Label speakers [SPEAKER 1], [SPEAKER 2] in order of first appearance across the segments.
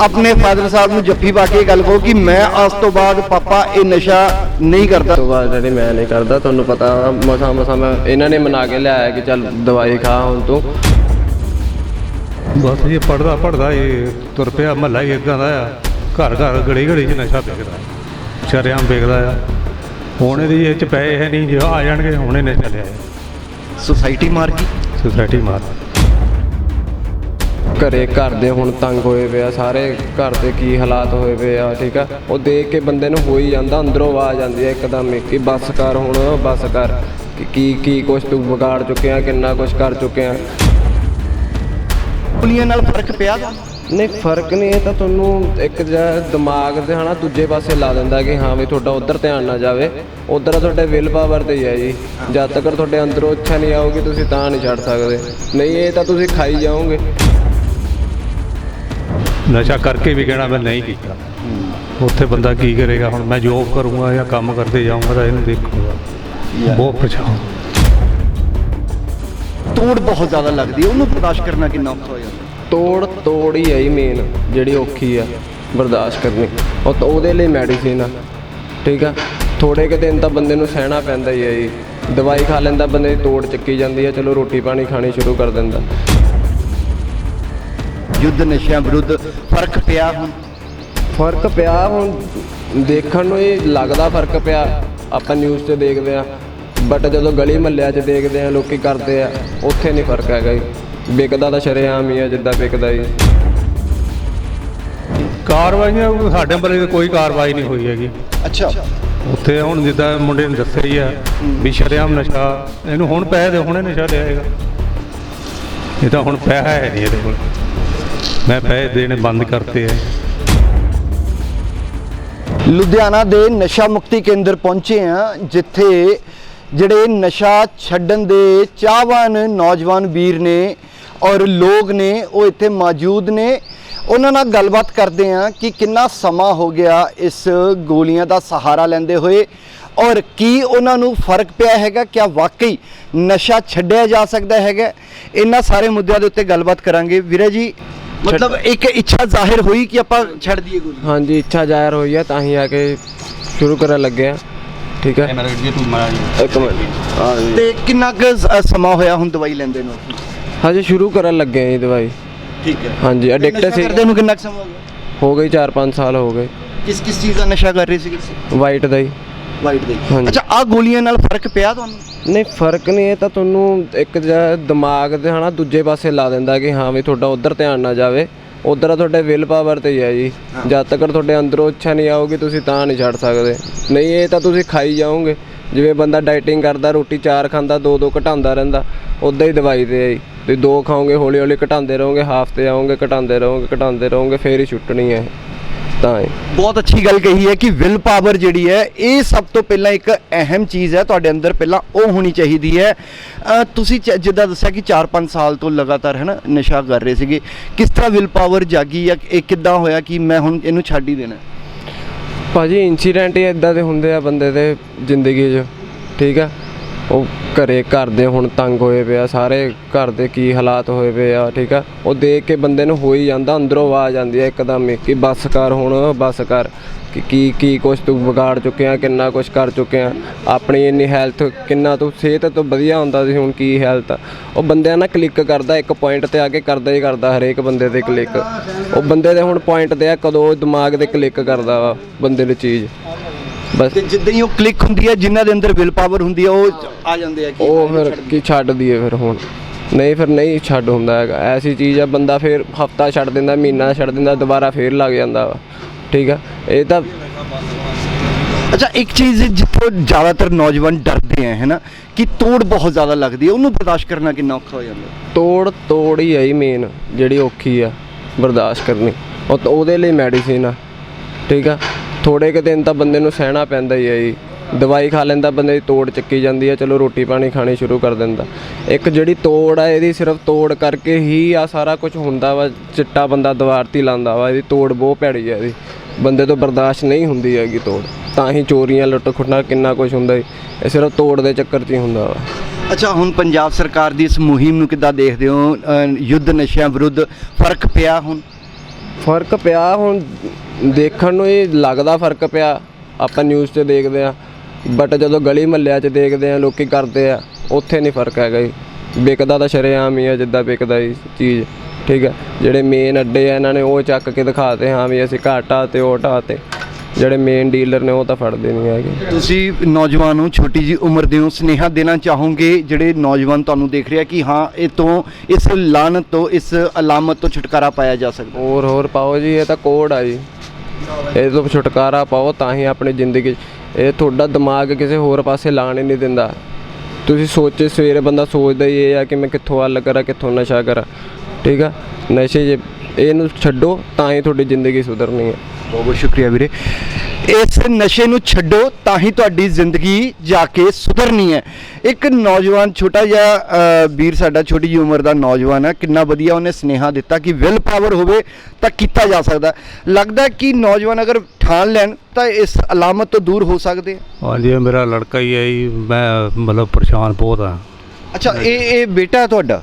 [SPEAKER 1] ਆਪਣੇ ਫਾਦਰ ਸਾਹਿਬ ਨੂੰ ਜੱਫੀ ਪਾ ਕੇ ਇਹ ਗੱਲ ਕਹੋ ਕਿ ਮੈਂ ਅੱਜ ਤੋਂ ਬਾਅਦ ਪਾਪਾ ਇਹ ਨਸ਼ਾ ਨਹੀਂ ਕਰਦਾ।
[SPEAKER 2] ਤੋਂ ਬਾਅਦ ਜਿਹੜੇ ਮੈਂ ਨਹੀਂ ਕਰਦਾ ਤੁਹਾਨੂੰ ਪਤਾ ਮਸਾ ਮਸਾ ਮੈਂ ਇਹਨਾਂ ਨੇ ਮਨਾ ਕੇ ਲਿਆਇਆ ਕਿ ਚੱਲ ਦਵਾਈ ਖਾ ਹੁਣ ਤੂੰ।
[SPEAKER 3] ਬਸ ਇਹ ਪੜਦਾ ਪੜਦਾ ਇਹ ਤੁਰ ਪਿਆ ਮਹੱਲਾ ਹੀ ਇਦਾਂ ਦਾ ਆ। ਘਰ ਘਰ ਗਲੀ ਗਲੀ 'ਚ ਨਸ਼ਾ ਵਿਕਦਾ ਸ਼ਰੇਆਮ ਵਿਕਦਾ ਆ। ਹੁਣ ਇਹਦੀ ਇਹ ਚ ਪਏ ਹੈ ਨਹੀਂ ਜੇ ਆ ਜਾਣਗੇ ਹੁਣ ਇਹਨੇ ਚੱਲਿਆ
[SPEAKER 1] ਸੁਸਾਇਟੀ ਮਾਰ ਗਈ।
[SPEAKER 3] ਸੋਸਾਇਟੀ ਮਾਰ।
[SPEAKER 2] ਘਰੇ ਘਰ ਦੇ ਹੁਣ ਤੰਗ ਹੋਏ ਪਏ ਆ ਸਾਰੇ ਘਰ ਦੇ ਕੀ ਹਾਲਾਤ ਹੋਏ ਪਏ ਆ ਠੀਕ ਆ? ਉਹ ਦੇਖ ਕੇ ਬੰਦੇ ਨੂੰ ਹੋ ਹੀ ਜਾਂਦਾ ਅੰਦਰੋਂ ਆਵਾਜ਼ ਆਉਂਦੀ ਹੈ ਇੱਕਦਮ ਕਿ ਬੱਸ ਕਰ ਹੁਣ ਬੱਸ ਕਰ। ਕਿ ਕੀ ਕੁਛ ਤੂੰ ਵਿਗਾੜ ਚੁੱਕਿਆ ਕਿੰਨਾ ਕੁਛ ਕਰ ਚੁੱਕਿਆ
[SPEAKER 1] ਗੋਲੀਆਂ ਨਾਲ ਫ਼ਰਕ ਪਿਆ?
[SPEAKER 2] ਨਹੀਂ ਫ਼ਰਕ ਨਹੀਂ ਇਹ ਤਾਂ ਤੁਹਾਨੂੰ ਇੱਕ ਜਿਹਾ ਦਿਮਾਗ ਤੇ ਹਨਾ ਦੂਜੇ ਪਾਸੇ ਲਾ ਦਿੰਦਾ ਕਿ ਹਾਂ ਵੀ ਤੁਹਾਡਾ ਉਧਰ ਧਿਆਨ ਨਾ ਜਾਵੇ। ਉਧਰ ਤੁਹਾਡੇ ਵਿਲ ਪਾਵਰ ਤੇ ਹੀ ਹੈ ਜੀ। ਜਦ ਤੱਕ ਤੁਹਾਡੇ ਅੰਦਰੋਂ ਇੱਛਾ ਨਹੀਂ ਆਊਗੀ ਤੁਸੀਂ ਤਾਂ ਨਹੀਂ ਛੱਡ ਸਕਦੇ। ਨਹੀਂ ਇਹ ਤਾਂ ਤੁਸੀਂ ਖਾਈ ਜਾਓਗੇ।
[SPEAKER 3] ਨਸ਼ਾ ਕਰਕੇ ਵੀ ਕਹਿਣਾ ਮੈਂ ਨਹੀਂ ਕੀਤਾ। ਉੱਥੇ ਬੰਦਾ ਕੀ ਕਰੇਗਾ? ਹੁਣ ਮੈਂ ਜੋਬ ਕਰੂੰਗਾ ਜਾਂ ਕੰਮ ਕਰਦੇ ਜਾਊਂਗਾ ਤਾਂ ਇਹਨੂੰ ਦੇਖੂੰਗਾ। ਬਹੁਤ ਪਰੇਸ਼ਾਨ।
[SPEAKER 1] ਤੋੜ ਬਹੁਤ ਜ਼ਿਆਦਾ ਲੱਗਦੀ ਹੈ। ਉਹਨੂੰ ਬਰਦਾਸ਼ਤ ਕਰਨਾ ਕਿੰਨਾ ਔਖਾ ਹੋ ਜਾਂਦਾ।
[SPEAKER 2] ਤੋੜ ਤੋੜ ਹੀ ਹੈ ਹੀ ਮੇਨ ਜਿਹੜੀ ਔਖੀ ਆ ਬਰਦਾਸ਼ਤ ਕਰਨੀ। ਉਹ ਤਾਂ ਉਹਦੇ ਲਈ ਮੈਡੀਸਿਨ ਆ। ਠੀਕ ਆ? ਥੋੜੇ ਕੁ ਦਿਨ ਤਾਂ ਬੰਦੇ ਨੂੰ ਸਹਿਣਾ ਪੈਂਦਾ ਹੀ ਹੈ ਜੀ। ਦਵਾਈ ਖਾ ਲੈਂਦਾ ਬੰਦੇ ਦੀ ਤੋੜ ਚੱਕੀ ਜਾਂਦੀ ਹੈ। ਚਲੋ ਰੋਟੀ ਪਾਣੀ ਖਾਣੀ ਸ਼ੁਰੂ ਕਰ ਦਿੰਦਾ।
[SPEAKER 1] ਯੁੱਧ ਨਸ਼ਿਆਂ ਵਿਰੁੱਧ ਫ਼ਰਕ ਪਿਆ ਹੁਣ?
[SPEAKER 2] ਫ਼ਰਕ ਪਿਆ ਹੁਣ ਦੇਖਣ ਨੂੰ ਇਹ ਲੱਗਦਾ ਫ਼ਰਕ ਪਿਆ ਆਪਾਂ ਨਿਊਜ਼ 'ਤੇ ਦੇਖਦੇ ਆ ਬਟ ਜਦੋਂ ਗਲੀ ਮਹੱਲਿਆਂ 'ਚ ਦੇਖਦੇ ਆ ਲੋਕੀ ਕਰਦੇ ਆ ਉੱਥੇ ਨਹੀਂ ਫ਼ਰਕ ਹੈਗਾ ਜੀ। ਵਿਕਦਾ ਤਾਂ ਸ਼ਰੇਆਮ ਹੀ ਆ ਜਿੱਦਾਂ ਵਿਕਦਾ ਜੀ
[SPEAKER 3] ਕਾਰਵਾਈਆਂ ਸਾਡੇ ਤਾਂ ਕੋਈ ਕਾਰਵਾਈ ਨਹੀਂ ਹੋਈ ਹੈਗੀ।
[SPEAKER 1] ਅੱਛਾ।
[SPEAKER 3] ਉੱਥੇ ਹੁਣ ਜਿੱਦਾਂ ਮੁੰਡੇ ਨੇ ਦੱਸਿਆ ਹੀ ਆ ਵੀ ਸ਼ਰੇਆਮ ਨਸ਼ਾ ਇਹਨੂੰ ਹੁਣ ਪੈਸੇ ਦੇ ਹੁਣੇ ਨਸ਼ਾ ਲਿਆਏਗਾ। ਇਹ ਤਾਂ ਹੁਣ ਪੈਸਾ ਹੈ ਨਹੀਂ ਇਹਦੇ ਕੋਲ। ਮੈਂ ਪੈਸੇ ਦੇਣੇ ਬੰਦ ਕਰਤੇ ਆ।
[SPEAKER 1] ਲੁਧਿਆਣਾ ਦੇ ਨਸ਼ਾ ਮੁਕਤੀ ਕੇਂਦਰ ਪਹੁੰਚੇ ਆ, ਜਿੱਥੇ ਜਿਹੜੇ ਨਸ਼ਾ ਛੱਡਣ ਦੇ ਚਾਹਵਾਨ ਨੌਜਵਾਨ ਵੀਰ ਨੇ ਔਰ ਲੋਕ ਨੇ, ਉਹ ਇੱਥੇ ਮੌਜੂਦ ਨੇ। ਉਹਨਾਂ ਨਾਲ ਗੱਲਬਾਤ ਕਰਦੇ ਆ ਕਿ ਕਿੰਨਾ ਸਮਾਂ ਹੋ ਗਿਆ ਇਸ ਗੋਲੀਆਂ ਦਾ ਸਹਾਰਾ ਲੈਂਦੇ ਹੋਏ ਔਰ ਕੀ ਉਹਨਾਂ ਨੂੰ ਫ਼ਰਕ ਪਿਆ ਹੈਗਾ, ਕਿਆ ਵਾਕਈ ਨਸ਼ਾ ਛੱਡਿਆ ਜਾ ਸਕਦਾ ਹੈਗਾ। ਇਹਨਾਂ ਸਾਰੇ ਮੁੱਦਿਆਂ ਦੇ ਉੱਤੇ ਗੱਲਬਾਤ ਕਰਾਂਗੇ। ਵੀਰੇ ਜੀ ਮਤਲਬ ਇੱਕ ਇੱਛਾ ਜ਼ਾਹਿਰ ਹੋਈ ਕਿ ਆਪਾਂ ਛੱਡ ਦਈਏ ਗੋਲੀ?
[SPEAKER 2] ਹਾਂਜੀ ਇੱਛਾ ਜ਼ਾਹਿਰ ਹੋਈ ਹੈ ਤਾਂ ਹੀ ਆ ਕੇ ਸ਼ੁਰੂ ਕਰਨ ਲੱਗੇ ਆ। ਠੀਕ ਹੈ ਇੱਕ ਮਿੰਟ। ਆ ਜੀ।
[SPEAKER 1] ਤੇ ਕਿੰਨਾ ਕੁ ਸ- ਸਮਾਂ ਹੋਇਆ ਹੁਣ ਦਵਾਈ ਲੈਂਦੇ ਨੂੰ?
[SPEAKER 2] ਹਜੇ ਸ਼ੁਰੂ ਕਰਨ ਲੱਗੇ ਆ ਜੀ ਦਵਾਈ।
[SPEAKER 1] ਠੀਕ ਹੈ।
[SPEAKER 2] ਹਾਂਜੀ ਐਡਿਕਟ ਸੀ।
[SPEAKER 1] ਕਰਦੇ ਨੂੰ ਕਿੰਨਾ ਕੁ ਸਮਾਂ ਹੋ ਗਿਆ?
[SPEAKER 2] ਹੋ ਗਈ 4-5 ਸਾਲ ਹੋ ਗਏ।
[SPEAKER 1] ਕਿਸ ਕਿਸ ਚੀਜ਼ ਦਾ ਨਸ਼ਾ ਕਰ ਰਹੇ ਸੀ?
[SPEAKER 2] ਵਾਈਟ ਦਾ ਹੀ।
[SPEAKER 1] ਵਾਈਟ ਦੇ
[SPEAKER 2] ਹਾਂਜੀ।
[SPEAKER 1] ਅੱਛਾ ਆ ਗੋਲੀਆਂ ਨਾਲ ਫ਼ਰਕ ਪਿਆ ਤੁਹਾਨੂੰ?
[SPEAKER 2] ਨਹੀਂ ਫ਼ਰਕ ਨਹੀਂ ਇਹ ਤਾਂ ਤੁਹਾਨੂੰ ਇੱਕ ਜਿਹਾ ਦਿਮਾਗ ਤੇ ਹਨਾ ਦੂਜੇ ਪਾਸੇ ਲਾ ਦਿੰਦਾ ਕਿ ਹਾਂ ਵੀ ਤੁਹਾਡਾ ਉਧਰ ਧਿਆਨ ਨਾ ਜਾਵੇ। ਉਧਰ ਤੁਹਾਡੇ ਵਿਲ ਪਾਵਰ ਤੇ ਹੀ ਹੈ ਜੀ। ਜਦ ਤੱਕ ਤੁਹਾਡੇ ਅੰਦਰੋਂ ਇੱਛਾ ਨਹੀਂ ਆਊਗੀ ਤੁਸੀਂ ਤਾਂ ਨਹੀਂ ਛੱਡ ਸਕਦੇ। ਨਹੀਂ ਇਹ ਤਾਂ ਤੁਸੀਂ ਖਾਈ ਜਾਓਗੇ। ਜਿਵੇਂ ਬੰਦਾ ਡਾਈਟਿੰਗ ਕਰਦਾ ਰੋਟੀ ਚਾਰ ਖਾਂਦਾ ਦੋ ਦੋ ਘਟਾਉਂਦਾ ਰਹਿੰਦਾ ਉਦਾਂ ਹੀ ਦਵਾਈ ਤੇ ਹੈ ਜੀ। ਤੁਸੀਂ ਦੋ ਖਾਓਗੇ ਹੌਲੀ ਹੌਲੀ ਘਟਾਉਂਦੇ ਰਹੋਗੇ ਹਾਫ ਤੇ ਆਓਗੇ ਘਟਾਉਂਦੇ ਰਹੋਗੇ ਘਟਾਉਂਦੇ ਰਹੋਗੇ ਫੇਰ ਹੀ ਛੁੱਟਣੀ ਹੈ ਤਾਂ ਹੀ।
[SPEAKER 1] ਬਹੁਤ ਅੱਛੀ ਗੱਲ ਕਹੀ ਹੈ ਕਿ ਵਿਲ ਪਾਵਰ ਜਿਹੜੀ ਹੈ ਇਹ ਸਭ ਤੋਂ ਪਹਿਲਾਂ ਇੱਕ ਅਹਿਮ ਚੀਜ਼ ਹੈ ਤੁਹਾਡੇ ਅੰਦਰ ਪਹਿਲਾਂ ਉਹ ਹੋਣੀ ਚਾਹੀਦੀ ਹੈ। ਅ, ਤੁਸੀਂ ਚ- ਜਿੱਦਾਂ ਦੱਸਿਆ ਕਿ 4-5 ਸਾਲ ਤੋਂ ਲਗਾਤਾਰ ਹੈ ਨਾ ਨਸ਼ਾ ਕਰ ਰਹੇ ਸੀਗੇ। ਕਿਸ ਤਰ੍ਹਾਂ ਵਿਲ ਪਾਵਰ ਜਾਗੀ ਜਾਂ ਇਹ ਕਿੱਦਾਂ ਹੋਇਆ ਕਿ ਮੈਂ ਹੁਣ ਇਹਨੂੰ ਛੱਡ ਹੀ ਦੇਣਾ?
[SPEAKER 2] ਭਾਜੀ ਇਨਸੀਡੈਂਟ ਹੀ ਇਦਾਂ ਦੇ ਹੁੰਦੇ ਆ ਬੰਦੇ ਦੇ ਜ਼ਿੰਦਗੀ 'ਚ ਠੀਕ ਆ? ਉਹ ਘਰੇ ਘਰ ਦੇ ਹੁਣ ਤੰਗ ਹੋਏ ਪਏ ਆ, ਸਾਰੇ ਘਰ ਦੇ ਕੀ ਹਾਲਾਤ ਹੋਏ ਪਏ ਆ, ਠੀਕ ਆ? ਉਹ ਦੇਖ ਕੇ ਬੰਦੇ ਨੂੰ ਹੋ ਹੀ ਜਾਂਦਾ, ਅੰਦਰੋਂ ਆਵਾਜ਼ ਆਉਂਦੀ ਹੈ ਇੱਕਦਮ ਹੀ ਕਿ ਬੱਸ ਕਰ ਹੁਣ, ਬੱਸ ਕਰ। ਕਿ ਕੀ ਕੀ ਕੁਛ ਤੂੰ ਵਿਗਾੜ ਚੁੱਕਿਆ, ਕਿੰਨਾ ਕੁਛ ਕਰ ਚੁੱਕਿਆ, ਆਪਣੀ ਇੰਨੀ ਹੈਲਥ ਕਿੰਨਾ ਤੂੰ, ਸਿਹਤ ਤੋਂ ਵਧੀਆ ਹੁੰਦਾ ਸੀ ਹੁਣ ਕੀ ਹੈਲਥ ਉਹ ਬੰਦਿਆਂ ਨਾਲ ਕਲਿੱਕ ਕਰਦਾ, ਇੱਕ ਪੁਆਇੰਟ ਤੇ ਆ ਕੇ ਕਰਦਾ ਹੀ ਕਰਦਾ, ਹਰੇਕ ਬੰਦੇ ਤੇ ਕਲਿੱਕ ਉਹ ਬੰਦੇ ਦੇ ਹੁਣ ਪੁਆਇੰਟ ਤੇ ਆ, ਕਦੋਂ ਦਿਮਾਗ ਤੇ ਕਲਿੱਕ ਕਰਦਾ ਵਾ, ਬੰਦੇ ਨੂੰ ਚੀਜ਼। ਬਸ।
[SPEAKER 1] ਤੇ ਜਿੱਦਾਂ ਹੀ ਉਹ ਕਲਿੱਕ ਹੁੰਦੀ ਹੈ ਜਿਨ੍ਹਾਂ ਦੇ ਅੰਦਰ ਵਿਲ ਪਾਵਰ ਹੁੰਦੀ ਹੈ ਉਹ ਆ ਜਾਂਦੇ ਆ ਕਿ
[SPEAKER 2] ਉਹ ਫਿਰ ਕੀ ਛੱਡ ਦਈਏ ਫਿਰ ਹੁਣ? ਨਹੀਂ ਫਿਰ ਨਹੀਂ ਛੱਡ ਹੁੰਦਾ ਹੈਗਾ। ਐਸੀ ਚੀਜ਼ ਆ ਬੰਦਾ ਫਿਰ ਹਫਤਾ ਛੱਡ ਦਿੰਦਾ ਮਹੀਨਾ ਛੱਡ ਦਿੰਦਾ ਦੁਬਾਰਾ ਫੇਰ ਲੱਗ ਜਾਂਦਾ ਵਾ। ਠੀਕ ਆ? ਇਹ ਤਾਂ
[SPEAKER 1] ਅੱਛਾ ਇੱਕ ਚੀਜ਼ ਜਿੱਥੋਂ ਜ਼ਿਆਦਾਤਰ ਨੌਜਵਾਨ ਡਰਦੇ ਆ ਹੈ ਨਾ? ਕਿ ਤੋੜ ਬਹੁਤ ਜ਼ਿਆਦਾ ਲੱਗਦੀ ਹੈ ਉਹਨੂੰ ਬਰਦਾਸ਼ਤ ਕਰਨਾ ਕਿੰਨਾ ਔਖਾ ਹੋ ਜਾਂਦਾ?
[SPEAKER 2] ਤੋੜ ਤੋੜ ਹੀ ਹੈ ਹੀ ਮੇਨ ਜਿਹੜੀ ਔਖੀ ਆ ਬਰਦਾਸ਼ਤ ਕਰਨੀ। ਉਹ ਉਹਦੇ ਲਈ ਮੈਡੀਸਿਨ ਆ। ਠੀਕ ਆ? ਥੋੜੇ ਕੁ ਦਿਨ ਤਾਂ ਬੰਦੇ ਨੂੰ ਸਹਿਣਾ ਪੈਂਦਾ ਹੀ ਹੈ ਜੀ। ਦਵਾਈ ਖਾ ਲੈਂਦਾ ਬੰਦੇ ਦੀ ਤੋੜ ਚੱਕੀ ਜਾਂਦੀ ਹੈ, ਚਲੋ ਰੋਟੀ ਪਾਣੀ ਖਾਣੀ ਸ਼ੁਰੂ ਕਰ ਦਿੰਦਾ। ਇੱਕ ਜਿਹੜੀ ਤੋੜ ਆ, ਇਹਦੀ ਸਿਰਫ ਤੋੜ ਕਰਕੇ ਹੀ ਆ ਸਾਰਾ ਕੁਝ ਹੁੰਦਾ ਵਾ, ਚਿੱਟਾ ਬੰਦਾ ਦੀਵਾਰ ਤੇ ਹੀ ਲਾਉਂਦਾ ਵਾ, ਇਹਦੀ ਤੋੜ ਬਹੁਤ ਭੈੜੀ ਹੈ ਇਹਦੀ। ਬੰਦੇ ਤੋਂ ਬਰਦਾਸ਼ਤ ਨਹੀਂ ਹੁੰਦੀ ਹੈਗੀ ਤੋੜ। ਤਾਂ ਹੀ ਚੋਰੀਆਂ, ਲੁੱਟ ਖੁੱਟਣਾ ਕਿੰਨਾ ਕੁਝ ਹੁੰਦਾ ਜੀ। ਇਹ ਸਿਰਫ ਤੋੜ ਦੇ ਚੱਕਰ 'ਚ ਹੀ ਹੁੰਦਾ ਵਾ।
[SPEAKER 1] ਅੱਛਾ, ਹੁਣ ਪੰਜਾਬ ਸਰਕਾਰ ਦੀ ਇਸ ਮੁਹਿੰਮ ਨੂੰ ਕਿੱਦਾਂ ਦੇਖਦੇ ਹੋ? ਯੁੱਧ ਨਸ਼ਿਆਂ ਵਿਰੁੱਧ ਫ਼ਰਕ ਪਿਆ ਹੁਣ?
[SPEAKER 2] ਫ਼ਰਕ ਪਿਆ ਹੁਣ ਦੇਖਣ ਨੂੰ ਹੀ ਲੱਗਦਾ ਫ਼ਰਕ ਪਿਆ। ਆਪਾਂ ਨਿਊਜ਼ 'ਚ ਦੇਖਦੇ ਆ ਬਟ ਜਦੋਂ ਗਲੀ ਮਹੱਲਿਆਂ 'ਚ ਦੇਖਦੇ ਆ ਲੋਕੀ ਕਰਦੇ ਆ, ਉੱਥੇ ਨਹੀਂ ਫ਼ਰਕ ਹੈਗਾ ਜੀ। ਵਿਕਦਾ ਤਾਂ ਸ਼ਰੇਆਮ ਹੀ ਆ, ਜਿੱਦਾਂ ਵਿਕਦਾ ਹੀ ਚੀਜ਼। ਠੀਕ ਹੈ। ਜਿਹੜੇ ਮੇਨ ਅੱਡੇ ਆ, ਇਹਨਾਂ ਨੇ ਉਹ ਚੱਕ ਕੇ ਦਿਖਾਤੇ ਹਾਂ ਵੀ ਅਸੀਂ ਘਾਟਾ ਤੇ ਉਹ ਢਾਤੇ ਜਿਹੜੇ ਮੇਨ ਡੀਲਰ ਨੇ ਉਹ ਤਾਂ ਫੜਦੇ ਨਹੀਂ ਹੈਗੇ।
[SPEAKER 1] ਤੁਸੀਂ ਨੌਜਵਾਨ ਹੋ ਛੋਟੀ ਜੀ ਉਮਰ ਦੇ ਹੋ ਸੁਨੇਹਾ ਦੇਣਾ ਚਾਹੋਗੇ? ਜਿਹੜੇ ਨੌਜਵਾਨ ਤੁਹਾਨੂੰ ਦੇਖ ਰਿਹਾ ਕਿ ਹਾਂ ਇਹ ਤੋਂ ਇਸ ਲਾਨਤ ਤੋਂ ਇਸ ਅਲਾਮਤ ਤੋਂ ਛੁਟਕਾਰਾ ਪਾਇਆ ਜਾ ਸਕਦਾ।
[SPEAKER 2] ਹੋਰ ਹੋਰ ਪਾਓ ਜੀ ਇਹ ਤਾਂ ਕੋਡ ਆ ਜੀ। ਇਹ ਤੋਂ ਛੁਟਕਾਰਾ ਪਾਓ ਤਾਂ ਹੀ ਆਪਣੀ ਜ਼ਿੰਦਗੀ 'ਚ- ਇਹ ਤੁਹਾਡਾ ਦਿਮਾਗ ਕਿਸੇ ਹੋਰ ਪਾਸੇ ਲਾਣ ਹੀ ਨਹੀਂ ਦਿੰਦਾ। ਤੁਸੀਂ ਸੋਚੇ ਸਵੇਰੇ ਬੰਦਾ ਸੋਚਦਾ ਹੀ ਇਹ ਆ ਕਿ ਮੈਂ ਕਿੱਥੋਂ ਹੱਲ ਕਰਾਂ ਕਿੱਥੋਂ ਨਸ਼ਾ ਕਰਾਂ। ਠੀਕ ਆ? ਨਸ਼ੇ ਜੇ ਇਹਨੂੰ ਛੱਡੋ ਤਾਂ ਹੀ ਤੁਹਾਡੀ ਜ਼ਿੰਦਗੀ ਸੁਧਰਨੀ ਹੈ।
[SPEAKER 1] ਬਹੁਤ ਬਹੁਤ ਸ਼ੁਕਰੀਆ ਵੀਰੇ। ਇਸ ਨਸ਼ੇ ਨੂੰ ਛੱਡੋ ਤਾਂ ਹੀ ਤੁਹਾਡੀ ਜ਼ਿੰਦਗੀ ਜਾ ਕੇ ਸੁਧਰਨੀ ਹੈ। ਇੱਕ ਨੌਜਵਾਨ ਛੋਟਾ ਜਿਹਾ ਵੀਰ ਸਾਡਾ ਛੋਟੀ ਜਿਹੀ ਉਮਰ ਦਾ ਨੌਜਵਾਨ ਹੈ ਕਿੰਨਾ ਵਧੀਆ ਉਹਨੇ ਸਨੇਹਾ ਦਿੱਤਾ ਕਿ ਵਿਲ ਪਾਵਰ ਹੋਵੇ ਤਾਂ ਕੀਤਾ ਜਾ ਸਕਦਾ। ਲੱਗਦਾ ਕਿ ਨੌਜਵਾਨ ਅਗਰ ਠਾਣ ਲੈਣ ਤਾਂ ਇਸ ਅਲਾਮਤ ਤੋਂ ਦੂਰ ਹੋ ਸਕਦੇ
[SPEAKER 3] ਹਾਂਜੀ ਮੇਰਾ ਲੜਕਾ ਹੀ ਹੈ ਜੀ ਮੈਂ ਮਤਲਬ ਪਰੇਸ਼ਾਨ ਬਹੁਤ ਆ।
[SPEAKER 1] ਅੱਛਾ ਇਹ ਇਹ ਬੇਟਾ ਹੈ ਤੁਹਾਡਾ?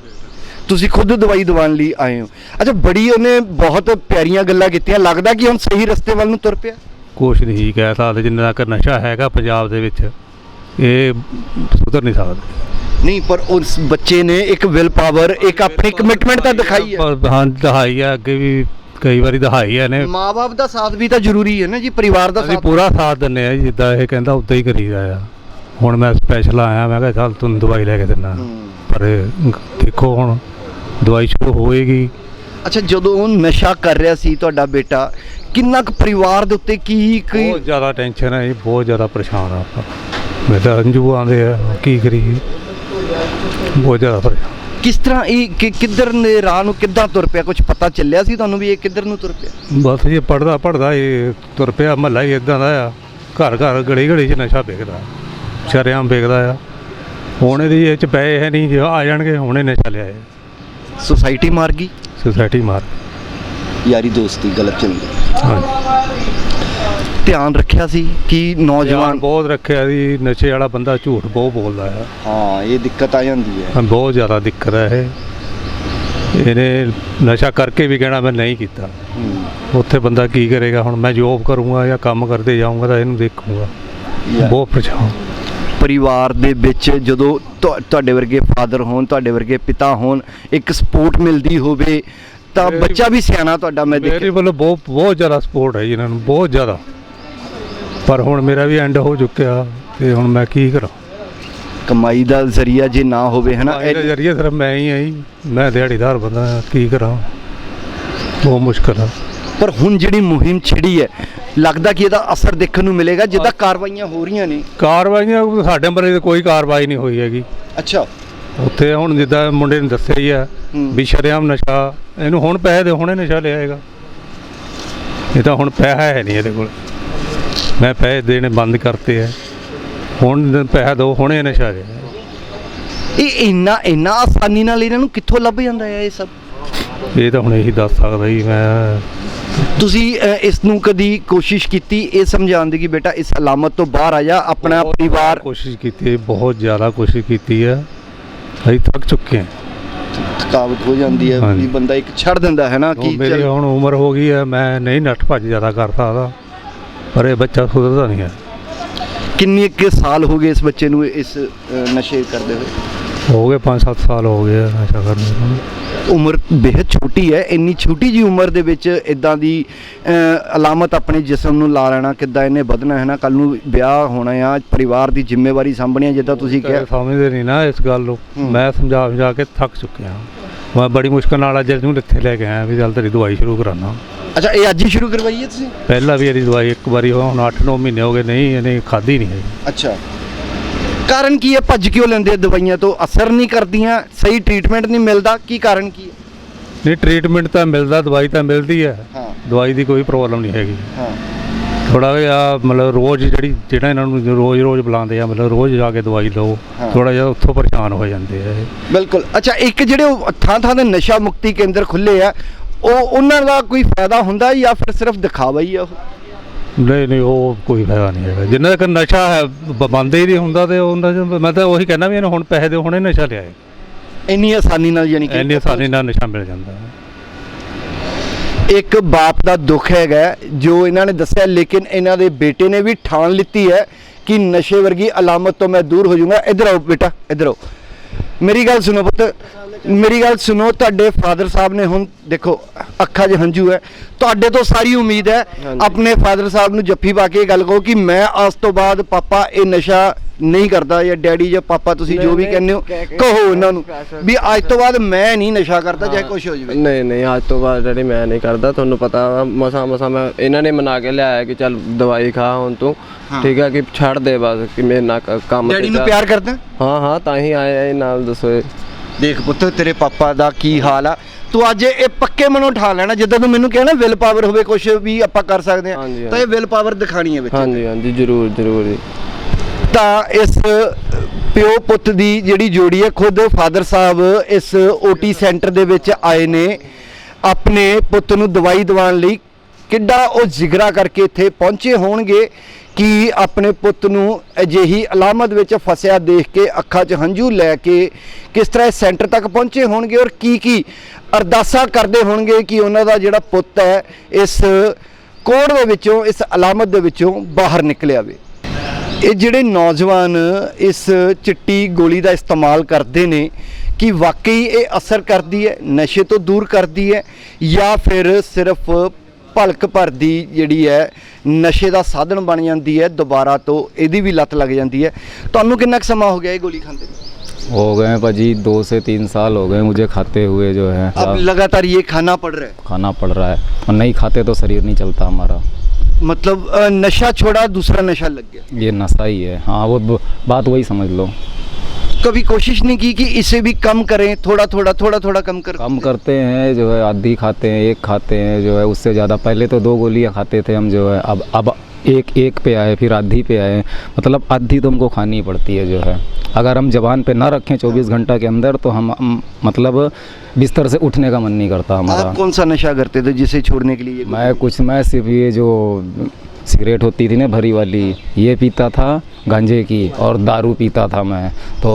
[SPEAKER 1] ਤੁਸੀਂ ਖੁਦ ਦਵਾਈ ਦਵਾਉਣ ਲਈ ਆਏ ਹੋ। ਅੱਛਾ ਬੜੀ ਉਹਨੇ ਬਹੁਤ ਪਿਆਰੀਆਂ ਗੱਲਾਂ ਕੀਤੀਆਂ। ਲੱਗਦਾ ਕਿ ਹੁਣ ਸਹੀ ਰਸਤੇ ਵੱਲ ਨੂੰ ਤੁਰ ਪਿਆ?
[SPEAKER 3] ਕੁਛ ਨਹੀਂ ਕਹਿ ਸਕਦੇ ਜਿੰਨਾ ਤੱਕ ਨਸ਼ਾ ਹੈਗਾ ਪੰਜਾਬ ਦੇ ਵਿੱਚ ਇਹ ਸੁਧਰ ਨਹੀਂ ਸਕਦਾ।
[SPEAKER 1] ਨਹੀਂ ਪਰ ਉਸ ਬੱਚੇ ਨੇ ਇੱਕ ਵਿਲ ਪਾਵਰ ਇੱਕ ਆਪਣੀ ਕਮਿਟਮੈਂਟ ਤਾਂ ਦਿਖਾਈ ਹੈ
[SPEAKER 3] ਪਰ ਹਾਂ ਦਿਖਾਈ ਹੈ ਅੱਗੇ ਵੀ ਕਈ ਵਾਰੀ ਦਿਖਾਈ ਹੈ ਨੇ
[SPEAKER 1] ਮਾਪੇ ਦਾ ਸਾਥ ਵੀ ਤਾਂ ਜ਼ਰੂਰੀ ਹੈ ਨਾ ਜੀ ਪਰਿਵਾਰ ਦਾ
[SPEAKER 3] ਅਸੀਂ
[SPEAKER 1] ਸਾਥ।
[SPEAKER 3] ਪੂਰਾ ਸਾਥ ਦਿੰਨੇ ਆ ਜਿੱਦਾਂ ਇਹ ਕਹਿੰਦਾ ਉਦਾਂ ਹੀ ਕਰੀਦਾ ਆ। ਹੁਣ ਮੈਂ ਸਪੈਸ਼ਲ ਆਇਆ ਮੈਂ ਕਿਹਾ ਚੱਲ ਤੁਹਾਨੂੰ ਦਵਾਈ ਲੈ ਕੇ ਦਿੰਦਾ। ਪਰ ਦੇਖੋ ਹੁਣ ਦਵਾਈ ਸ਼ੁਰੂ ਹੋਏਗੀ।
[SPEAKER 1] ਅੱਛਾ ਜਦੋਂ ਉਹ ਨਸ਼ਾ ਕਰ ਰਿਹਾ ਸੀ ਤੁਹਾਡਾ ਬੇਟਾ ਕਿੰਨਾ ਕੁ ਪਰਿਵਾਰ ਦੇ ਉੱਤੇ ਕੀ ਕੀ
[SPEAKER 3] ਬਹੁਤ ਜ਼ਿਆਦਾ ਟੈਨਸ਼ਨ ਹੈ ਜੀ ਬਹੁਤ ਜ਼ਿਆਦਾ ਪਰੇਸ਼ਾਨ ਆ ਆਪਾਂ। ਮੈਂ ਤਾਂ ਅੰਜੂ ਆਉਂਦੇ ਆ ਕੀ ਕਰੀਏ? ਬਹੁਤ ਜ਼ਿਆਦਾ ਪਰੇਸ਼ਾਨ।
[SPEAKER 1] ਕਿਸ ਤਰ੍ਹਾਂ ਇਹ ਕਿ- ਕਿੱਧਰ ਨੇ ਰਾਹ ਨੂੰ ਕਿੱਦਾਂ ਤੁਰ ਪਿਆ? ਕੁਝ ਪਤਾ ਚੱਲਿਆ ਸੀ ਤੁਹਾਨੂੰ ਵੀ ਇਹ ਕਿੱਧਰ ਨੂੰ ਤੁਰ ਪਿਆ?
[SPEAKER 3] ਬਸ ਇਹ ਪੜਦਾ ਪੜਦਾ ਇਹ ਤੁਰ ਪਿਆ ਮਹੱਲਾ ਹੀ ਇਦਾਂ ਦਾ ਆ। ਘਰ ਘਰ ਗਲੀ ਗਲੀ 'ਚ ਨਸ਼ਾ ਵਿਕਦਾ ਸ਼ਰੇਆਮ ਵਿਕਦਾ ਆ। ਹੁਣ ਇਹਦੀ ਇਹ ਚ ਪਏ ਹੈ ਨਹੀਂ ਜੇ ਆ ਜਾਣਗੇ ਹੁਣੇ ਨਸ਼ਾ ਲਿਆਏ।
[SPEAKER 1] ਸੁਸਾਇਟੀ ਮਾਰ ਗਈ?
[SPEAKER 3] ਸੁਸਾਇਟੀ ਮਾਰ।
[SPEAKER 1] ਯਾਰੀ ਦੋਸਤੀ ਗਲਤ ਚੱਲ
[SPEAKER 3] ਹਾਂਜੀ।
[SPEAKER 1] ਧਿਆਨ ਰੱਖਿਆ ਸੀ ਕਿ
[SPEAKER 3] ਜਵਾਨ
[SPEAKER 1] ਨੌਜਵਾਨ
[SPEAKER 3] ਬਹੁਤ ਰੱਖਿਆ ਜੀ ਨਸ਼ੇ ਵਾਲਾ ਬੰਦਾ ਝੂਠ ਬਹੁਤ ਬੋਲਦਾ ਆ
[SPEAKER 1] ਹਾਂ ਇਹ ਦਿੱਕਤ ਆ ਜਾਂਦੀ ਹੈ।
[SPEAKER 3] ਹਾਂ, ਬਹੁਤ ਜ਼ਿਆਦਾ ਦਿੱਕਤ ਹੈ ਇਹ। ਇਹਨੇ ਨਸ਼ਾ ਕਰਕੇ ਵੀ ਕਹਿਣਾ ਮੈਂ ਨਹੀਂ ਕੀਤਾ।
[SPEAKER 1] ਹੂੰ।
[SPEAKER 3] ਉੱਥੇ ਬੰਦਾ ਕੀ ਕਰੇਗਾ? ਹੁਣ ਮੈਂ ਜੋਬ ਕਰੂੰਗਾ ਜਾਂ ਕੰਮ ਕਰਦੇ ਜਾਊਂਗਾ ਤਾਂ ਇਹਨੂੰ ਦੇਖੂੰਗਾ।
[SPEAKER 1] ਯਾਰ,
[SPEAKER 3] ਬਹੁਤ ਪਰੇਸ਼ਾਨ।
[SPEAKER 1] ਪਰਿਵਾਰ ਦੇ ਵਿੱਚ ਜਦੋਂ ਤੁਹਾ- ਤੁਹਾਡੇ ਵਰਗੇ ਫਾਦਰ ਹੋਣ ਤੁਹਾਡੇ ਵਰਗੇ ਪਿਤਾ ਹੋਣ ਇੱਕ ਸਪੋਰਟ ਮਿਲਦੀ ਹੋਵੇ ਤਾਂ
[SPEAKER 3] ਮੇਰੀ-
[SPEAKER 1] ਬੱਚਾ ਵੀ ਸਿਆਣਾ ਤੁਹਾਡਾ ਮੈਂ
[SPEAKER 3] ਮੇਰੇ
[SPEAKER 1] ਦੇਖਿਆ।
[SPEAKER 3] ਵੱਲੋਂ ਬਹੁਤ ਬਹੁਤ ਜ਼ਿਆਦਾ ਸਪੋਰਟ ਹੈ ਇਹਨਾਂ ਨੂੰ ਬਹੁਤ ਜ਼ਿਆਦਾ। ਪਰ ਹੁਣ ਮੇਰਾ ਵੀ ਐਂਡ ਹੋ ਚੁੱਕਿਆ ਤੇ ਹੁਣ ਮੈਂ ਕੀ ਕਰਾਂ?
[SPEAKER 1] ਕਮਾਈ ਦਾ ਜ਼ਰੀਆ ਜੇ ਨਾ ਹੋਵੇ ਹਨਾ?
[SPEAKER 3] ਇਹਦੇ ਜਰੀਏ ਸਿਰਫ ਮੈਂ ਹੀ ਆਈ ਮੈਂ ਦਿਹਾੜੀਦਾਰ ਬੰਦਾ ਕੀ ਕਰਾਂ? ਬਹੁਤ ਮੁਸ਼ਕਲ ਆ।
[SPEAKER 1] ਪਰ ਹੁਣ ਜਿਹੜੀ ਮੁਹਿੰਮ ਛਿੜੀ ਹੈ ਲੱਗਦਾ ਕਿ ਇਹਦਾ ਅਸਰ ਦੇਖਣ ਨੂੰ ਮਿਲੇਗਾ ਜਿੱਦਾਂ ਕਾਰਵਾਈਆਂ ਹੋ ਰਹੀਆਂ ਨੇ।
[SPEAKER 3] ਕਾਰਵਾਈਆਂ ਸਾਡੇ ਮਰੇ ਤੇ ਕੋਈ ਕਾਰਵਾਈ ਨਹੀਂ ਹੋਈ ਹੈਗੀ।
[SPEAKER 1] ਅੱਛਾ।
[SPEAKER 3] ਉੱਥੇ ਹੁਣ ਜਿੱਦਾਂ ਮੁੰਡੇ ਨੇ ਦੱਸਿਆ ਹੀ ਆ। ਵੀ ਸ਼ਰੇਆਮ ਨਸ਼ਾ ਇਹਨੂੰ ਹੁਣ ਪੈਸੇ ਦੇ ਹੁਣੇ ਨਸ਼ਾ ਲਿਆਏਗਾ ਇਹ ਤਾਂ ਹੁਣ ਪੈਸਾ ਹੈ ਨਹੀਂ ਇਹਦੇ ਕੋਲ। ਮੈਂ ਪੈਸੇ ਦੇਣੇ ਬੰਦ ਕਰਤੇ ਆ। ਹੁਣ ਪੈਸਾ ਦੋ ਹੁਣੇ ਨਸ਼ਾ ਦੇ
[SPEAKER 1] ਇਹ ਇੰਨਾ ਇੰਨਾ ਆਸਾਨੀ ਨਾਲ ਇਹਨਾਂ ਨੂੰ ਕਿੱਥੋਂ ਲੱਭ ਜਾਂਦਾ ਹੈ ਇਹ ਸਭ?
[SPEAKER 3] ਇਹ ਤਾਂ ਹੁਣ ਇਹੀ ਦੱਸ ਸਕਦਾ ਜੀ ਮੈਂ
[SPEAKER 1] ਤੁਸੀਂ ਇਸ ਨੂੰ ਕਦੀ ਕੋਸ਼ਿਸ਼ ਕੀਤੀ ਇਹ ਸਮਝਾਉਣ ਦੀ ਕਿ ਬੇਟਾ ਇਸ ਅਲਾਮਤ ਤੋਂ ਬਾਹਰ ਆ ਜਾ ਆਪਣਾ
[SPEAKER 3] ਬਹੁਤ
[SPEAKER 1] ਪਰਿਵਾਰ
[SPEAKER 3] ਕੋਸ਼ਿਸ਼ ਕੀਤੀ ਹੈ ਬਹੁਤ ਜ਼ਿਆਦਾ ਕੋਸ਼ਿਸ਼ ਕੀਤੀ ਹੈ ਅਸੀਂ ਥੱਕ ਚੁੱਕੇ ਹਾਂ।
[SPEAKER 1] ਥਕਾਵਟ ਹੋ ਜਾਂਦੀ ਹੈ
[SPEAKER 3] ਹਾਂਜੀ।
[SPEAKER 1] ਵੀ ਬੰਦਾ ਇੱਕ ਛੱਡ ਦਿੰਦਾ ਹੈ ਨਾ ਕਿ
[SPEAKER 3] ਮੇਰੀ
[SPEAKER 1] ਚੱਲ-
[SPEAKER 3] ਹੁਣ ਉਮਰ ਹੋ ਗਈ ਹੈ ਮੈਂ ਨਹੀਂ ਨੱਠ ਭੱਜ ਜ਼ਿਆਦਾ ਕਰ ਸਕਦਾ ਪਰ ਇਹ ਬੱਚਾ ਸੁਧਰਦਾ ਨਹੀਂ ਹੈ
[SPEAKER 1] ਕਿੰਨੇ ਕੁ ਸਾਲ ਹੋ ਗਏ ਇਸ ਬੱਚੇ ਨੂੰ ਇਸ ਨਸ਼ੇ ਕਰਦੇ ਹੋਏ?
[SPEAKER 3] ਹੋ ਗਏ 5-7 ਸਾਲ ਹੋ ਗਏ ਆ ਨਸ਼ਾ ਨੂੰ।
[SPEAKER 1] ਉਮਰ ਬੇहद ਛੋਟੀ ਹੈ ਇੰਨੀ ਛੋਟੀ ਜੀ ਉਮਰ ਦੇ ਵਿੱਚ ਇਦਾਂ ਦੀ ਅਲਾਮਤ ਆਪਣੇ ਜਿਸਮ ਨੂੰ ਲਾ ਲੈਣਾ ਕਿੱਦਾਂ ਇਹਨੇ ਵਧਣਾ ਹੈ ਨਾ ਕੱਲ ਨੂੰ ਵਿਆਹ ਹੋਣਾ ਆ ਪਰਿਵਾਰ ਦੀ ਜ਼ਿੰਮੇਵਾਰੀ ਸਾਂਭਣੀ ਆ ਜਿੱਦਾਂ ਤੁਸੀਂ
[SPEAKER 3] ਕਿਹਾ। ਸਮਝਦੇ ਨਹੀਂ ਨਾ ਇਸ ਗੱਲ ਨੂੰ।
[SPEAKER 1] ਹੂੰ।
[SPEAKER 3] ਮੈਂ ਸਮਝਾ ਸਮਝਾ ਕੇ ਥੱਕ ਚੁੱਕਿਆ। ਮੈਂ ਬੜੀ ਮੁਸ਼ਕਲ ਨਾਲ ਅੱਜ ਨੂੰ ਇੱਥੇ ਲੈ ਕੇ ਆਇਆ ਵੀ ਚੱਲ ਤੇਰੀ ਦਵਾਈ ਸ਼ੁਰੂ ਕਰਾਉਣਾ
[SPEAKER 1] ਅੱਛਾ ਇਹ ਅੱਜ ਹੀ ਸ਼ੁਰੂ ਕਰਵਾਈਏ ਤੁਸੀਂ?
[SPEAKER 3] ਪਹਿਲਾਂ ਵੀ ਇਹਦੀ ਦਵਾਈ ਇੱਕ ਵਾਰੀ ਹੁਣ 8-9 ਮਹੀਨੇ ਹੋ ਗਏ ਨਹੀਂ ਇਹਨੇ ਖਾਧੀ ਨਹੀਂ ਹੈ
[SPEAKER 1] ਅੱਛਾ। ਕਾਰਨ ਕੀ ਹੈ? ਭੱਜ ਕਿਉਂ ਲੈਂਦੇ ਆ ਦਵਾਈਆਂ ਤੋਂ? ਅਸਰ ਨਹੀਂ ਕਰਦੀਆਂ ਸਹੀ ਟ੍ਰੀਟਮੈਂਟ ਨਹੀਂ ਮਿਲਦਾ ਕੀ ਕਾਰਨ ਕੀ ਹੈ?
[SPEAKER 3] ਨਹੀਂ ਟ੍ਰੀਟਮੈਂਟ ਤਾਂ ਮਿਲਦਾ ਦਵਾਈ ਤਾਂ ਮਿਲਦੀ ਹੈ।
[SPEAKER 1] ਹਾਂ।
[SPEAKER 3] ਦਵਾਈ ਦੀ ਕੋਈ ਪ੍ਰੋਬਲਮ ਨਹੀਂ ਹੈਗੀ।
[SPEAKER 1] ਹਾਂ।
[SPEAKER 3] ਥੋੜਾ ਜਿਹਾ ਮਤਲਬ ਰੋਜ਼ ਜਿਹੜੀ ਜਿਹੜਾ ਇਹਨਾਂ ਨੂੰ ਰੋਜ਼ ਰੋਜ਼ ਬੁਲਾਉਂਦੇ ਆ ਮਤਲਬ ਰੋਜ਼ ਜਾ ਕੇ ਦਵਾਈ ਲਓ। ਥੋੜਾ ਜਿਹਾ ਉੱਥੋਂ ਪਰੇਸ਼ਾਨ ਹੋ ਜਾਂਦੇ ਆ ਇਹ।
[SPEAKER 1] ਬਿਲਕੁਲ। ਅੱਛਾ ਇੱਕ ਜਿਹੜੇ ਉਹ ਥਾਂ ਥਾਂ ਦੇ ਨਸ਼ਾ ਮੁਕਤੀ ਕੇਂਦਰ ਖੁੱਲੇ ਆ ਉਹ ਉਹਨਾਂ ਦਾ ਕੋਈ ਫਾਇਦਾ ਹੁੰਦਾ ਜਾਂ ਫਿਰ ਸਿਰਫ ਦਿਖਾਵਾ ਹੀ ਆ ਉਹ?
[SPEAKER 3] ਨਹੀਂ ਨਹੀਂ ਉਹ ਕੋਈ ਫਾਇਦਾ ਨਹੀਂ ਹੈਗਾ। ਜਿੰਨਾ ਤੱਕ ਨਸ਼ਾ ਹੈ ਬ- ਬੰਦ ਹੀ ਨਹੀਂ ਹੁੰਦਾ ਤੇ ਉਹਨਾਂ ਚ ਮੈਂ ਤਾਂ ਉਹੀ ਕਹਿੰਦਾ ਵੀ ਇਹਨੂੰ ਹੁਣ ਪੈਸੇ ਦੇ ਹੁਣੇ ਨਸ਼ਾ ਲਿਆਏ।
[SPEAKER 1] ਇੰਨੀ ਆਸਾਨੀ ਨਾਲ ਯਾਨੀ ਕਿ
[SPEAKER 3] ਇੰਨੀ ਆਸਾਨੀ ਨਾਲ ਨਸ਼ਾ ਮਿਲ ਜਾਂਦਾ। ਹੈ
[SPEAKER 1] ਇੱਕ ਬਾਪ ਦਾ ਦੁੱਖ ਹੈਗਾ ਜੋ ਇਹਨਾਂ ਨੇ ਦੱਸਿਆ ਲੇਕਿਨ ਇਹਨਾਂ ਦੇ ਬੇਟੇ ਨੇ ਵੀ ਠਾਣ ਲਿੱਤੀ ਹੈ ਕਿ ਨਸ਼ੇ ਵਰਗੀ ਅਲਾਮਤ ਤੋਂ ਮੈਂ ਦੂਰ ਹੋ ਜਾਊਂਗਾ। ਇੱਧਰ ਆਓ ਬੇਟਾ ਇੱਧਰ ਆਓ। ਮੇਰੀ ਗੱਲ ਸੁਣੋ ਪੁੱਤ ਮੇਰੀ ਗੱਲ ਸੁਣੋ ਤੁਹਾਡੇ ਫਾਦਰ ਸਾਹਿਬ ਨੇ ਹੁਣ ਦੇਖੋ ਅੱਖਾਂ 'ਚ ਹੰਝੂ ਹੈ ਤੁਹਾਡੇ ਤੋਂ ਸਾਰੀ ਉਮੀਦ ਹੈ। ਆਪਣੇ ਫਾਦਰ ਸਾਹਿਬ ਨੂੰ ਜੱਫੀ ਪਾ ਕੇ ਇਹ ਗੱਲ ਕਹੋ ਕਿ ਮੈਂ ਅੱਜ ਤੋਂ ਬਾਅਦ ਪਾਪਾ ਇਹ ਨਸ਼ਾ ਨਹੀਂ ਕਰਦਾ ਜਾਂ ਡੈਡੀ ਜਾਂ ਪਾਪਾ ਤੁਸੀਂ ਜੋ ਵੀ ਕਹਿੰਦੇ ਹੋ
[SPEAKER 2] ਕਹਿ
[SPEAKER 1] ਉਹਨਾਂ ਨੂੰ ਵੀ ਅੱਜ ਤੋਂ ਬਾਅਦ ਮੈਂ ਨਹੀਂ ਨਸ਼ਾ ਕਰਦਾ ਚਾਹੇ ਕੁਝ ਹੋ ਜਾਵੇ।
[SPEAKER 2] ਨਹੀਂ ਨਹੀਂ ਅੱਜ ਤੋਂ ਬਾਅਦ ਡੈਡੀ ਮੈਂ ਨਹੀਂ ਕਰਦਾ ਤੁਹਾਨੂੰ ਪਤਾ ਵਾ ਮਸਾ ਮਸਾ ਮੈਂ ਇਹਨਾਂ ਨੇ ਮਨਾ ਕੇ ਲਿਆਇਆ ਕਿ ਚੱਲ ਦਵਾਈ ਖਾ ਹੁਣ ਤੂੰ। ਠੀਕ ਹੈ ਕਿ ਛੱਡ ਦੇ ਬਸ ਕਿ ਮੇਰੇ ਨਾਲ ਕੰਮ
[SPEAKER 1] ਡੈਡੀ ਨੂੰ। ਪਿਆਰ ਕਰਦਾ?
[SPEAKER 2] ਹਾਂ ਹਾਂ ਤਾਂ ਹੀ ਆਏ ਆ ਇਹ ਨਾਲ ਦੱਸੋ ਇਹ।
[SPEAKER 1] ਦੇਖ ਪੁੱਤ ਤੇਰੇ ਪਾਪਾ ਦਾ ਕੀ ਹਾਲ ਆ? ਤੂੰ ਅੱਜ ਇਹ ਪੱਕੇ ਮਨੋਂ ਉਠਾ ਲੈਣਾ ਜਿੱਦਾਂ ਤੂੰ ਮੈਨੂੰ ਕਿਹਾ ਨਾ ਵਿਲ ਪਾਵਰ ਹੋਵੇ ਕੁਝ ਵੀ ਆਪਾਂ ਕਰ ਸਕਦੇ ਹਾਂ
[SPEAKER 2] ਹਾਂਜੀ,
[SPEAKER 1] ਤਾਂ ਇਹ ਵਿਲ ਪਾਵਰ ਦਿਖਾਣੀ ਹੈ ਵਿੱਚ।
[SPEAKER 2] ਹਾਂਜੀ ਹਾਂਜੀ ਜ਼ਰੂਰ ਜ਼ਰੂਰ ਜੀ।
[SPEAKER 1] ਤਾਂ ਇਸ ਪਿਓ ਪੁੱਤ ਦੀ ਜਿਹੜੀ ਜੋੜੀ ਹੈ, ਖੁਦ ਫਾਦਰ ਸਾਹਿਬ ਇਸ ਓਟੀ ਸੈਂਟਰ ਦੇ ਵਿੱਚ ਆਏ ਨੇ। ਆਪਣੇ ਪੁੱਤ ਨੂੰ ਦਵਾਈ ਦਿਵਾਉਣ ਲਈ ਕਿੱਡਾ ਉਹ ਜਿਗਰਾ ਕਰਕੇ ਇੱਥੇ ਪਹੁੰਚੇ ਹੋਣਗੇ ਕਿ ਆਪਣੇ ਪੁੱਤ ਨੂੰ ਅਜਿਹੀ ਅਲਾਮਤ ਵਿੱਚ ਫਸਿਆ ਦੇਖ ਕੇ ਅੱਖਾਂ 'ਚ ਹੰਝੂ ਲੈ ਕੇ ਕਿਸ ਤਰ੍ਹਾਂ ਇਸ ਸੈਂਟਰ ਤੱਕ ਪਹੁੰਚੇ ਹੋਣਗੇ ਔਰ ਕੀ ਕੀ ਅਰਦਾਸਾਂ ਕਰਦੇ ਹੋਣਗੇ ਕਿ ਉਹਨਾਂ ਦਾ ਜਿਹੜਾ ਪੁੱਤ ਹੈ, ਇਸ ਕੋੜ ਦੇ ਵਿੱਚੋਂ, ਇਸ ਅਲਾਮਤ ਦੇ ਵਿੱਚੋਂ ਬਾਹਰ ਨਿਕਲਿਆ ਵੇ। ਇਹ ਜਿਹੜੇ ਨੌਜਵਾਨ ਇਸ ਚਿੱਟੀ ਗੋਲੀ ਦਾ ਇਸਤੇਮਾਲ ਕਰਦੇ ਨੇ ਕਿ ਵਾਕਈ ਇਹ ਅਸਰ ਕਰਦੀ ਹੈ ਨਸ਼ੇ ਤੋਂ ਦੂਰ ਕਰਦੀ ਹੈ ਜਾਂ ਫਿਰ ਸਿਰਫ ਭਲਕ ਭਰ ਦੀ ਜਿਹੜੀ ਹੈ ਨਸ਼ੇ ਦਾ ਸਾਧਨ ਬਣ ਜਾਂਦੀ ਹੈ ਦੁਬਾਰਾ ਤੋਂ ਇਹਦੀ ਵੀ ਲੱਤ ਲੱਗ ਜਾਂਦੀ ਹੈ ਤੁਹਾਨੂੰ ਕਿੰਨਾ ਕੁ ਸਮਾਂ ਹੋ ਗਿਆ ਇਹ ਗੋਲੀ ਖਾਂਦੇ ਨੂੰ?
[SPEAKER 4] हो गए हैं भाजी दो से तीन साल हो गए मुझे खाते हुए जो है
[SPEAKER 1] अब लगातार ये खाना पड़ रहा है
[SPEAKER 4] खाना पड़ रहा है और नहीं खाते तो शरीर नहीं चलता हमारा
[SPEAKER 1] मतलब नशा छोड़ा दूसरा नशा लग गया।
[SPEAKER 4] ये नशा ही है। हाँ वो बात वही समझ लो।
[SPEAKER 1] कभी कोशिश नहीं की कि इसे भी कम करें थोड़ा थोड़ा थोड़ा थोड़ा कम कर
[SPEAKER 4] कम करते हैं जो है आधी खाते हैं एक खाते हैं जो है उससे ज़्यादा। पहले तो दो गोलियाँ खाते थे हम जो है अब अब एक एक पे आए फिर आधी पे आए मतलब आधी तो हमको खानी पड़ती है जो है। अगर हम जबान पे ना रखें 24 घंटा के अंदर तो हम हम मतलब बिस्तर से उठने का मन नहीं करता हमारा।
[SPEAKER 1] आप कौन सा नशा करते थे जिसे छोड़ने के लिए
[SPEAKER 4] मैं कुछ मैं सिर्फ़ ये जो सिगरेट होती थी ना भरी वाली, ये पीता था गांजे की और दारू पीता था मैं। तो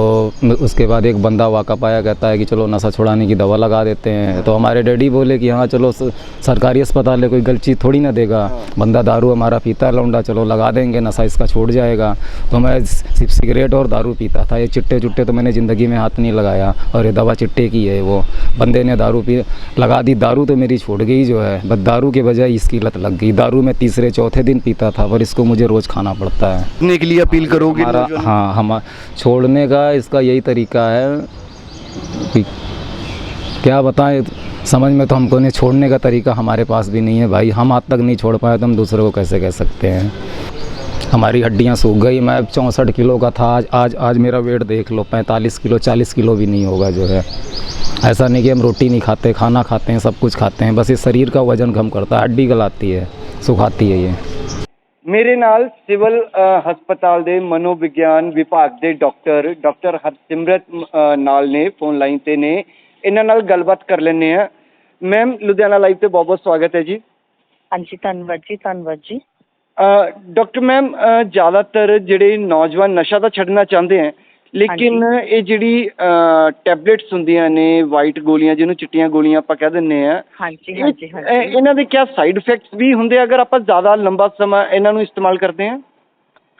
[SPEAKER 4] उसके बाद एक बंदा वाकप आया, कहता है कि चलो नशा छुड़ाने की दवा लगा देते हैं। तो हमारे डैडी बोले कि हाँ चलो सरकारी अस्पताल है, कोई गलत थोड़ी ना देगा। बंदा दारू हमारा पीता लौंडा, चलो लगा देंगे, नशा इसका छूट जाएगा। तो मैं सिर्फ़ सिगरेट और दारू पीता था। ये चिट्टे चुट्टे तो मैंने ज़िंदगी में हाथ नहीं लगाया और ये दवा चिट्टे की है वो। बंदे ने दारू पी, लगा दी, दारू तो मेरी छूट गई जो है। बस दारू के बजाय इसकी लत लग गई। दारू में तीसरे, चौथे दिन पीता था पर इसको मुझे रोज़ खाना पड़ता है।
[SPEAKER 1] करने के लिए अपील करोगे
[SPEAKER 4] हमारा हाँ हम छोड़ने का इसका यही तरीका है कि क्या बताएँ समझ में तो हमको नहीं छोड़ने का तरीका हमारे पास भी नहीं है। भाई हम आज तक नहीं छोड़ पाए तो हम दूसरे को कैसे कह सकते हैं? हमारी हड्डियाँ सूख गई मैं अब चौंसठ किलो का था आज आज आज मेरा वेट देख लो पैंतालीस किलो चालीस किलो भी नहीं होगा जो है। ऐसा नहीं कि हम रोटी नहीं खाते खाना खाते हैं सब कुछ खाते हैं बस ये शरीर का वज़न कम करता है हड्डी गलाती है। ਸੁਖਾਤੀ ਹੈ ਇਹ
[SPEAKER 1] ਮੇਰੇ ਨਾਲ ਸਿਵਲ ਹਸਪਤਾਲ ਦੇ ਮਨੋਵਿਗਿਆਨ ਵਿਭਾਗ ਦੇ ਡਾਕਟਰ ਡਾਕਟਰ ਹਰਸਿਮਰਤ ਨਾਲ ਨੇ ਫੋਨ ਲਾਈਨ ਤੇ ਨੇ। ਇਹਨਾਂ ਨਾਲ ਗੱਲਬਾਤ ਕਰ ਲੈਂਦੇ ਆ ਮੈਮ ਲੁਧਿਆਣਾ ਲਾਈਵ ਤੇ ਬਹੁਤ ਬਹੁਤ ਸਵਾਗਤ ਹੈ ਜੀ।
[SPEAKER 5] ਹਾਂਜੀ ਧੰਨਵਾਦ ਜੀ ਧੰਨਵਾਦ ਜੀ।
[SPEAKER 1] ਡਾਕਟਰ ਮੈਮ ਜ਼ਿਆਦਾਤਰ ਜਿਹੜੇ ਨੌਜਵਾਨ ਨਸ਼ਾ ਤਾਂ ਛੱਡਣਾ ਚਾਹੁੰਦੇ ਹੈ ਲੇਕਿਨ ਇਹ ਜਿਹੜੀ ਟੈਬਲੇਟਸ ਹੁੰਦੀਆਂ ਨੇ ਵਾਈਟ ਗੋਲੀਆਂ ਜਿਹਨੂੰ ਚਿੱਟੀਆਂ ਗੋਲੀਆਂ ਆਪਾਂ ਕਹਿ ਦਿੰਨੇ ਆ
[SPEAKER 5] ਹਾਂਜੀ ਹਾਂਜੀ
[SPEAKER 1] ਇਹਨਾਂ ਦੇ ਕੀ ਸਾਈਡ ਇਫੈਕਟਸ ਵੀ ਹੁੰਦੇ ਆ ਅਗਰ ਆਪਾਂ ਜ਼ਿਆਦਾ ਲੰਬਾ ਸਮਾਂ ਇਹਨਾਂ ਨੂੰ ਇਸਤੇਮਾਲ ਕਰਦੇ ਆ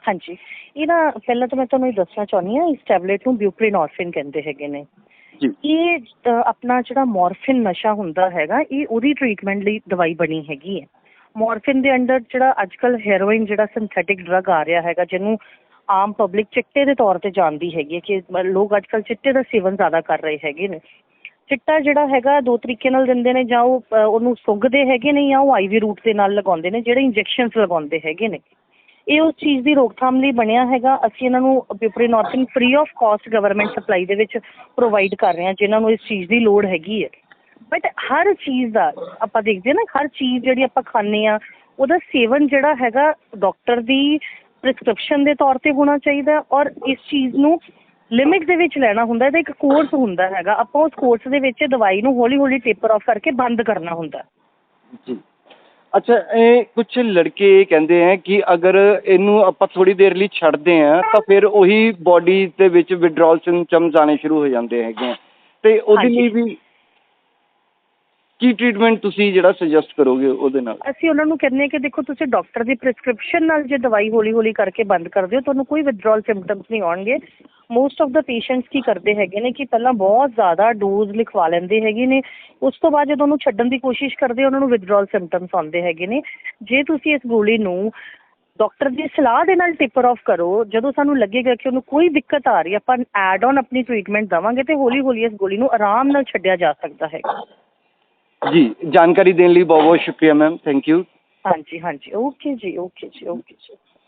[SPEAKER 5] ਹਾਂਜੀ। ਇਹ ਨਾ ਪਹਿਲਾਂ ਤਾਂ ਮੈਂ ਤੁਹਾਨੂੰ ਇਹ ਦੱਸਣਾ ਚਾਹੁੰਦੀ ਹਾਂ ਇਸ ਟੈਬਲੇਟ ਨੂੰ ਬਿਊਪਰੀਨੋਰਫਿਨ ਕਹਿੰਦੇ ਹੈਗੇ ਨੇ। ਇਹ ਆਪਣਾ ਜਿਹੜਾ ਮੋਰਫਿਨ ਨਸ਼ਾ ਹੁੰਦਾ ਹੈਗਾ ਇਹ ਉਹਦੀ ਟ੍ਰੀਟਮੈਂਟ ਲਈ ਦਵਾਈ ਬਣੀ ਹੈਗੀ ਹੈ। ਮੋਰਫਿਨ ਦੇ ਅੰਡਰ ਜਿਹੜਾ ਅੱਜਕੱਲ ਹੈਰੋਇਨ ਜਿਹੜਾ ਸਿੰਥੈਟਿਕ ਡਰੱਗ ਆ ਰਿਹਾ ਹੈਗਾ ਜਿਹਨੂੰ ਆਮ ਪਬਲਿਕ ਚਿੱਟੇ ਦੇ ਤੌਰ ਤੇ ਜਾਣਦੀ ਹੈਗੀ ਹੈ ਕਿ ਲੋਕ ਅੱਜ ਅੱਜਕੱਲ ਚਿੱਟੇ ਦਾ ਸੇਵਨ ਜ਼ਿਆਦਾ ਕਰ ਰਹੇ ਹੈਗੇ ਨੇ। ਚਿੱਟਾ ਜਿਹੜਾ ਹੈਗਾ ਦੋ ਤਰੀਕੇ ਨਾਲ ਦਿੰਦੇ ਨੇ, ਜਾਂ ਉਹ ਉਹਨੂੰ ਸੁੰਘਦੇ ਹੈਗੇ ਨੇ ਜਾਂ ਉਹ ਆਈਵੀ ਰੂਟ ਦੇ ਨਾਲ ਲਗਾਉਂਦੇ ਨੇ, ਜਿਹੜੇ ਇੰਜੈਕਸ਼ਨਸ ਲਗਾਉਂਦੇ ਹੈਗੇ ਨੇ। ਇਹ ਉਸ ਚੀਜ਼ ਦੀ ਰੋਕਥਾਮ ਲਈ ਬਣਿਆ ਹੈਗਾ। ਅਸੀਂ ਇਹਨਾਂ ਨੂੰ buprenorphine free of cost government supply ਦੇ ਵਿੱਚ ਪ੍ਰੋਵਾਈਡ ਕਰ ਰਹੇ ਹਾਂ, ਜਿਨ੍ਹਾਂ ਨੂੰ ਇਸ ਚੀਜ਼ ਦੀ ਲੋੜ ਹੈਗੀ ਹੈ। ਬਟ ਹਰ ਚੀਜ਼ ਦਾ, ਆਪਾਂ ਦੇਖਦੇ ਹਾਂ ਨਾ, ਹਰ ਚੀਜ਼ ਜਿਹੜੀ ਆਪਾਂ ਖਾਂਦੇ ਆ ਉਹਦਾ ਸੇਵਨ ਜਿਹੜਾ ਹੈਗਾ ਡਾਕਟਰ ਦੀ ਪ੍ਰਿਸਕ੍ਰਿਪਸ਼ਨ ਦੇ ਤੌਰ ਤੇ ਹੋਣਾ ਚਾਹੀਦਾ ਔਰ ਇਸ ਚੀਜ਼ ਨੂੰ ਲਿਮਿਟ ਦੇ ਵਿੱਚ ਲੈਣਾ ਹੁੰਦਾ ਇਹਦਾ ਇੱਕ ਕੋਰਸ ਹੁੰਦਾ ਹੈਗਾ। ਆਪਾਂ ਉਸ ਕੋਰਸ ਦੇ ਵਿੱਚ ਦਵਾਈ ਨੂੰ ਹੌਲੀ ਹੌਲੀ ਟੇਪਰ ਆਫ ਕਰਕੇ ਬੰਦ ਕਰਨਾ ਹੁੰਦਾ
[SPEAKER 1] ਜੀ। ਅੱਛਾ ਇਹ ਕੁਝ ਲੜਕੇ ਕਹਿੰਦੇ ਆ ਕਿ ਅਗਰ ਇਹਨੂੰ ਆਪਾਂ ਥੋੜੀ ਦੇਰ ਲਈ ਛੱਡਦੇ ਆ ਤਾਂ ਫਿਰ ਉਹੀ ਬਾਡੀ ਦੇ ਵਿੱਚ ਵਿਡਰਾਲ ਸਿੰਪਟਮਸ ਆਣੇ ਸ਼ੁਰੂ ਹੋ ਜਾਂਦੇ ਹੈਗੇ ਤੇ ਉਹਦੇ। ਲਈ ਵੀ ਕੀ ਟ੍ਰੀਟਮੈਂਟ ਤੁਸੀਂ ਜਿਹੜਾ ਸੁਜੈਸਟ ਕਰੋਗੇ ਉਹਦੇ ਨਾਲ?
[SPEAKER 5] ਅਸੀਂ ਉਹਨਾਂ ਨੂੰ ਕਹਿੰਦੇ ਕਿ ਦੇਖੋ ਤੁਸੀਂ ਡਾਕਟਰ ਦੀ ਪ੍ਰਿਸਕ੍ਰਿਪਸ਼ਨ ਨਾਲ ਜੇ ਦਵਾਈ ਹੌਲੀ-ਹੌਲੀ ਕਰਕੇ ਬੰਦ ਕਰਦੇ ਹੋ ਤੁਹਾਨੂੰ ਕੋਈ ਵਿਦਡਰਾਅਲ ਸਿੰਪਟਮਸ ਨਹੀਂ ਆਉਣਗੇ। ਮੋਸਟ ਆਫ ਦਾ ਪੇਸ਼ੈਂਟਸ ਕੀ ਕਰਦੇ ਹੈਗੇ ਨੇ ਕਿ ਪਹਿਲਾਂ ਬਹੁਤ ਜ਼ਿਆਦਾ ਡੋਜ਼ ਲਿਖਵਾ ਲੈਂਦੇ ਹੈਗੇ ਨੇ। ਉਸ ਤੋਂ ਬਾਅਦ ਜਦੋਂ ਉਹਨੂੰ ਛੱਡਣ ਦੀ ਕੋਸ਼ਿਸ਼ ਕਰਦੇ, ਉਹਨਾਂ ਨੂੰ ਵਿਦਡਰਾਅਲ ਸਿੰਪਟਮਸ ਆਉਂਦੇ ਹੈਗੇ ਨੇ। ਜੇ ਤੁਸੀਂ ਇਸ ਗੋਲੀ ਨੂੰ ਡਾਕਟਰ ਦੀ ਸਲਾਹ ਦੇ ਨਾਲ ਟਿਪਰ ਆਫ ਕਰੋ, ਜਦੋਂ ਸਾਨੂੰ ਲੱਗੇਗਾ ਕਿ ਉਹਨੂੰ ਕੋਈ ਦਿੱਕਤ ਆ ਰਹੀ ਹੈ ਆਪਾਂ ਐਡ ਔਨ ਆਪਣੀ ਟ੍ਰੀਟਮੈਂਟ ਦਵਾਂਗੇ ਤੇ ਹੌਲੀ-ਹੌਲੀ ਇਸ ਗੋਲੀ ਨੂੰ ਆਰਾਮ ਨਾਲ ਛੱਡਿਆ ਜਾ ਸਕਦਾ ਹੈਗਾ।
[SPEAKER 1] ਜੀ, ਜਾਣਕਾਰੀ ਦੇਣ ਲਈ ਬਹੁਤ ਬਹੁਤ ਸ਼ੁਕਰੀਆ ਮੈਮ ਥੈਂਕ ਯੂ
[SPEAKER 5] ਹਾਂਜੀ ਹਾਂਜੀ। ਓਕੇ ਜੀ ਓਕੇ ਜੀ ਓਕੇ ਜੀ।